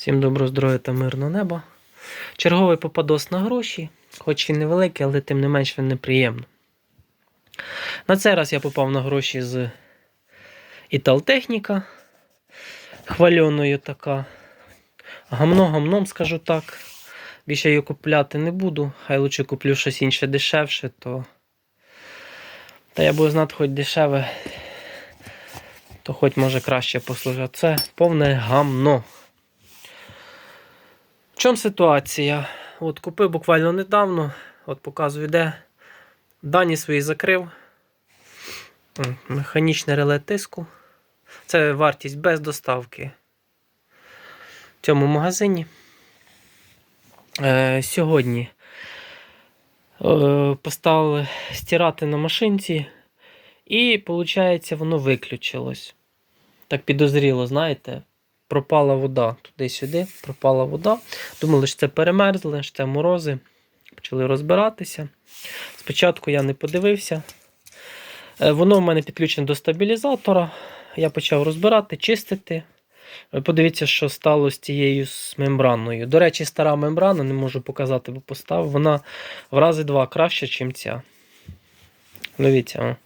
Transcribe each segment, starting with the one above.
Всім доброго здоров'я та мирного неба. Черговий попадос на гроші, хоч і невеликий, але тим не менш він неприємно. На цей раз я попав на гроші з Італтехніка. Хвальоною така. Гамно-гамном, скажу так. Більше її купляти не буду. Хай лучше куплю щось інше дешевше, то. Та я буду знати хоч дешеве, то хоч може краще послужити. Це повне гамно. Чому ситуація? От купив буквально недавно, от показую де. Дані свої закрив. Механічне реле тиску. Це вартість без доставки в цьому магазині. Е, сьогодні е, поставили стирати на машинці, і, виходить, воно виключилось. Так підозріло, знаєте, пропала вода туди-сюди, пропала вода. Думали, що це перемерзли, що це морози. Почали розбиратися. Спочатку я не подивився. Е, Воно в мене підключено до стабілізатора. Я почав розбирати, чистити. Подивіться, що стало з цією мембраною. До речі, стара мембрана, не можу показати, бо поставив. Вона в рази два краще, ніж ця. Дивіться,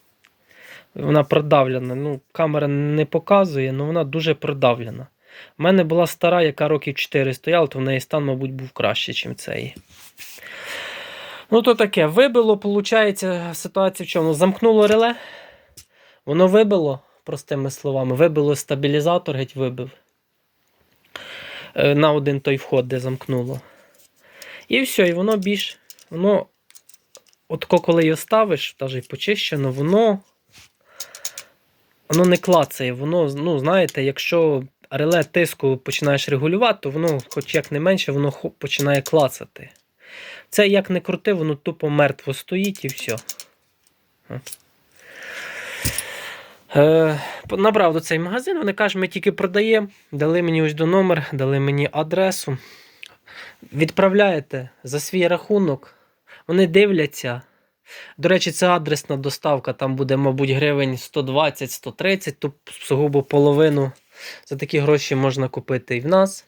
вона продавлена. Ну, камера не показує, але вона дуже продавлена. У мене була стара, яка років 4 стояла, то в неї стан, мабуть, був краще, ніж цей. Ну, то таке, вибило, виходить, ситуація в чому? Замкнуло реле. Воно вибило, простими словами, вибило стабілізатор, геть вибив. Е, На один той вход, де замкнуло. І все, і воно більш. Воно, от коли його ставиш, навіть почищено, воно. Воно не клацає, воно, ну, знаєте, якщо реле тиску починаєш регулювати, то воно, хоч як не менше, воно починає клацати. Це як не крути, воно тупо мертво стоїть і все. Набрав до цей магазин, вони кажуть, ми тільки продаємо. Дали мені ось до номер, дали мені адресу. Відправляєте за свій рахунок. Вони дивляться. До речі, це адресна доставка, там буде, мабуть, гривень 120-130, то сугубо половину. За такі гроші можна купити і в нас.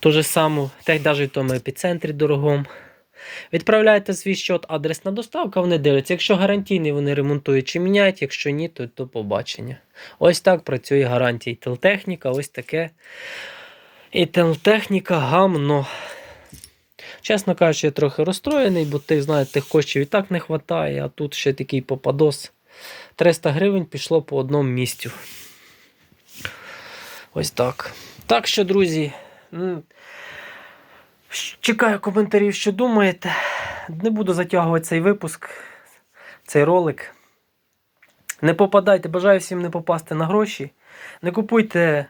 Ту же саму, так навіть в тому епіцентрі дорогому. Відправляєте свій счет, адресна доставка, вони дивляться. Якщо гарантійний, вони ремонтують чи міняють, якщо ні, то до побачення. Ось так працює гарантія Ітелтехніка, ось таке. Ітелтехніка гамно. Чесно кажучи, я трохи розстроєний, бо тих, знаєте, тих коштів і так не вистачає, а тут ще такий попадос. 300 гривень пішло по одному місцю. Ось так. Так що, друзі, чекаю коментарів, що думаєте. Не буду затягувати цей випуск, цей ролик. Не попадайте, бажаю всім не попасти на гроші. Не купуйте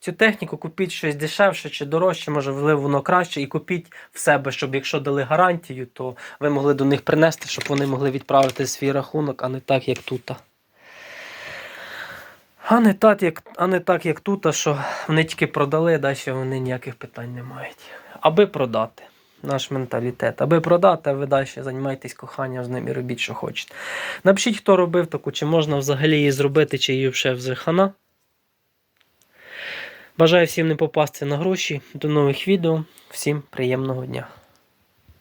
цю техніку, купіть щось дешевше чи дорожче, може, воно краще, і купіть в себе, щоб якщо дали гарантію, то ви могли до них принести, щоб вони могли відправити свій рахунок, а не так, як тут. А не так, як, а не так, як тут, що вони тільки продали, а далі вони ніяких питань не мають. Аби продати. Наш менталітет. Аби продати, а ви далі займайтесь коханням з ним і робіть, що хочете. Напишіть, хто робив таку, чи можна взагалі її зробити, чи її вже вже хана. Бажаю всім не попасти на гроші. До нових відео. Всім приємного дня.